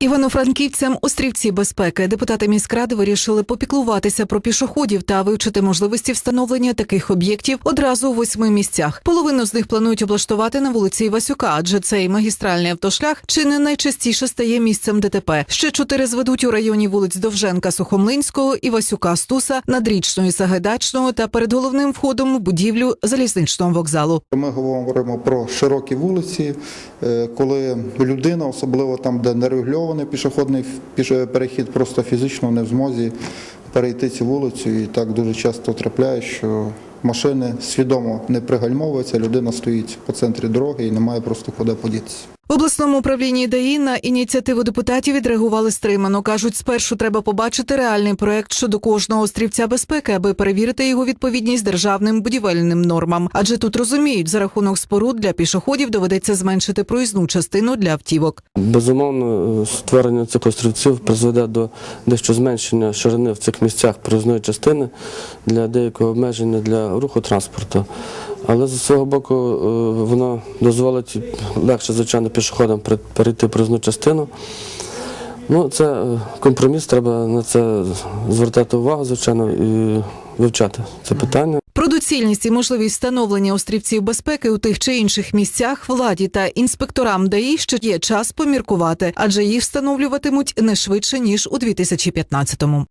Івано-франківцям острівці безпеки депутати міськради вирішили попіклуватися про пішоходів та вивчити можливості встановлення таких об'єктів одразу у восьми місцях. Половину з них планують облаштувати на вулиці Івасюка, адже цей магістральний автошлях чи не найчастіше стає місцем ДТП. Ще чотири зведуть у районі вулиць Довженка, Сухомлинського, Івасюка, Стуса, Надрічної, Сагайдачного та перед головним входом в будівлю залізничного вокзалу. Ми говоримо про широкі вулиці, е, коли людина, особливо там, де нерегульований пішохідний піш- перехід, просто фізично не в змозі перейти цю вулицю. І так дуже часто трапляє, що машини свідомо не пригальмовуються, людина стоїть по центрі дороги і не має просто куди подітися. В обласному управлінні ДАІ на ініціативу депутатів відреагували стримано. кажуть, спершу треба побачити реальний проект щодо кожного острівця безпеки, аби перевірити його відповідність державним будівельним нормам. Адже тут розуміють, за рахунок споруд для пішоходів доведеться зменшити проїзну частину для автівок. Безумовно, е, створення цих острівців призведе до дещо зменшення ширини в цих місцях проїзної частини для деякого обмеження для руху транспорту. Але з свого боку е, воно дозволить легше, звичайно, пішоходам перейти проїзну частину. Ну, це е, компроміс, треба на це звертати увагу, звичайно, і вивчати це питання. Про доцільність і можливість встановлення острівців безпеки у тих чи інших місцях владі та інспекторам ДАІ ще є час поміркувати, адже їх встановлюватимуть не швидше ніж у 2015-му.